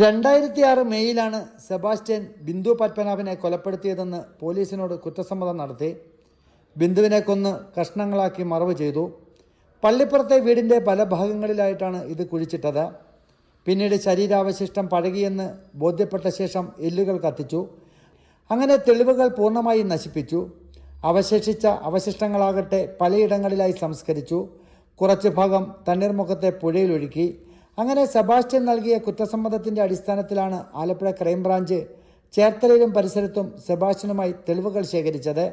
രണ്ടായിരത്തി ആറ് മെയ്യിലാണ് സെബാസ്റ്റ്യൻ ബിന്ദു പത്മനാഭനെ കൊലപ്പെടുത്തിയതെന്ന് പോലീസിനോട് കുറ്റസമ്മതം നടത്തി. ബിന്ദുവിനെ കൊന്ന് കഷ്ണങ്ങളാക്കി മറവ് ചെയ്തു. പള്ളിപ്പുറത്തെ വീടിന്റെ പല ഭാഗങ്ങളിലായിട്ടാണ് ഇത് കുഴിച്ചിട്ടത്. പിന്നീട് ശരീരാവശിഷ്ടം പഴകിയെന്ന് ബോധ്യപ്പെട്ട ശേഷം എല്ലുകൾ കത്തിച്ചു. അങ്ങനെ തെളിവുകൾ പൂർണമായി നശിപ്പിച്ചു. അവശേഷിച്ച അവശിഷ്ടങ്ങളാകട്ടെ പലയിടങ്ങളിലായി സംസ്കരിച്ചു. കുറച്ച് ഭാഗം തണ്ണീർമുഖത്തെ പുഴയിലൊഴുക്കി. അങ്ങനെ സെബാസ്റ്റ്യൻ നൽകിയ കുറ്റസമ്മതത്തിന്റെ അടിസ്ഥാനത്തിലാണ് ആലപ്പുഴ ക്രൈംബ്രാഞ്ച് ചേർത്തലയിലും പരിസരത്തും സെബാസ്റ്റ്യനുമായി തെളിവുകൾ ശേഖരിച്ചത്.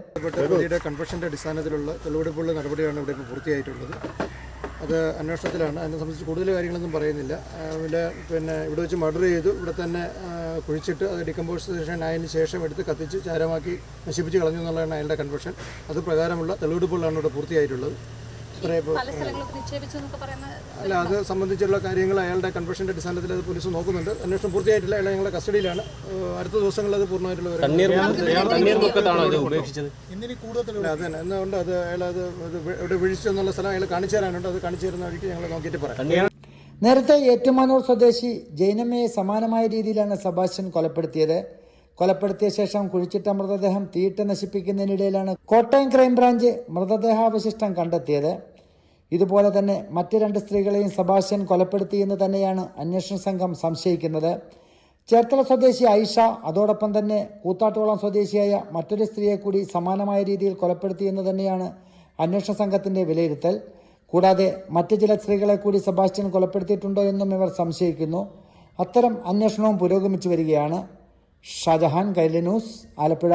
കൺഫ്യൂഷന്റെ അടിസ്ഥാനത്തിലുള്ള തെളിവെടുപ്പുള്ള നടപടിയാണ് ഇവിടെ ഇപ്പോൾ പൂർത്തിയായിട്ടുള്ളത്. അത് അന്വേഷണത്തിലാണ്. അതിനെ സംബന്ധിച്ച് കൂടുതൽ കാര്യങ്ങളൊന്നും പറയുന്നില്ല. അതിന്റെ പിന്നെ ഇവിടെ വെച്ച് മർഡർ ചെയ്തു. ഇവിടെ തന്നെ കുഴിച്ചിട്ട് അത് ഡിക്കമ്പോസിഷൻ ആയതിനു ശേഷം എടുത്ത് കത്തിച്ച് ചാരമാക്കി നശിപ്പിച്ച് കളഞ്ഞു എന്നുള്ളതാണ് അയാളുടെ കൺഫ്യൂഷൻ അത് പ്രകാരമുള്ള തെളിവെടുപ്പുകളാണ് ഇവിടെ പൂർത്തിയായിട്ടുള്ളത്. അല്ല അത് സംബന്ധിച്ചുള്ള കാര്യങ്ങൾ അയാളുടെ കൺവെൻഷന്റെ അടിസ്ഥാനത്തിൽ അത് പോലീസ് നോക്കുന്നുണ്ട്. അന്വേഷണം പൂർത്തിയായിട്ടില്ല. അയാൾ ഞങ്ങളുടെ കസ്റ്റഡിയിലാണ്. അടുത്ത ദിവസങ്ങളിൽ അത് പൂർണമായിട്ടുള്ള അത് തന്നെ. എന്തുകൊണ്ട് അത് അയാൾ അത് ഇവിടെ വീഴ്ച എന്നുള്ള സ്ഥലം അയാൾ കാണിച്ചു തരാനുണ്ട്. അത് കാണിച്ചു തരുന്ന വഴിക്ക് ഞങ്ങൾ നോക്കിയിട്ട് പറയാം. നേരത്തെ ഏറ്റുമാനൂർ സ്വദേശി ജൈനമ്മയെ സമാനമായ രീതിയിലാണ് സബാസ്റ്റ്യൻ കൊലപ്പെടുത്തിയത്. കൊലപ്പെടുത്തിയ ശേഷം കുഴിച്ചിട്ട മൃതദേഹം തീയിട്ട് നശിപ്പിക്കുന്നതിനിടയിലാണ് കോട്ടയം ക്രൈംബ്രാഞ്ച് മൃതദേഹാവശിഷ്ടം കണ്ടെത്തിയത്. ഇതുപോലെ തന്നെ മറ്റ് രണ്ട് സ്ത്രീകളെയും സബാഷ്യൻ കൊലപ്പെടുത്തിയെന്ന് തന്നെയാണ് അന്വേഷണ സംഘം സംശയിക്കുന്നത്. ചേർത്തല സ്വദേശി ഐഷ അതോടൊപ്പം തന്നെ കൂത്താട്ടോളം സ്വദേശിയായ മറ്റൊരു സ്ത്രീയെ കൂടി സമാനമായ രീതിയിൽ കൊലപ്പെടുത്തിയെന്ന് തന്നെയാണ് അന്വേഷണ സംഘത്തിന്റെ വിലയിരുത്തൽ. കൂടാതെ മറ്റ് ചില സ്ത്രീകളെ കൂടി സെബാസ്റ്റ്യൻ കൊലപ്പെടുത്തിയിട്ടുണ്ടോ എന്നും ഇവർ സംശയിക്കുന്നു. അത്തരം അന്വേഷണവും പുരോഗമിച്ചു വരികയാണ്. ഷാജഹാൻ കൈലനൂസ് ആലപ്പുഴ